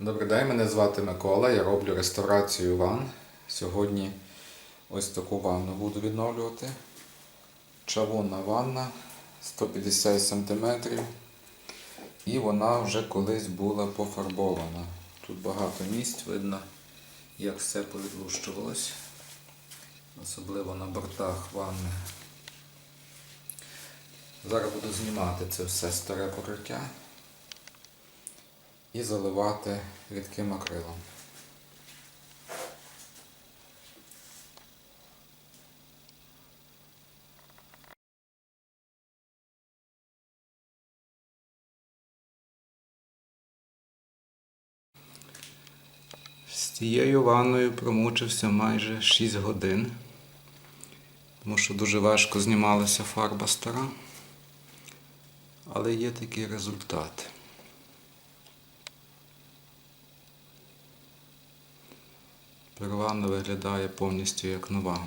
Добрий день, мене звати Микола. Я роблю реставрацію ванн. Сьогодні ось таку ванну буду відновлювати. Чавунна ванна 150 см. І вона вже колись була пофарбована. Тут багато місць видно, як все повідлущувалось. Особливо на бортах ванни. Зараз буду знімати це все старе покриття і заливати рідким акрилом. З цією ванною промучився майже 6 годин, тому що дуже важко знімалася фарба стара, але є такий результат. Тепер ванна виглядає повністю як нова.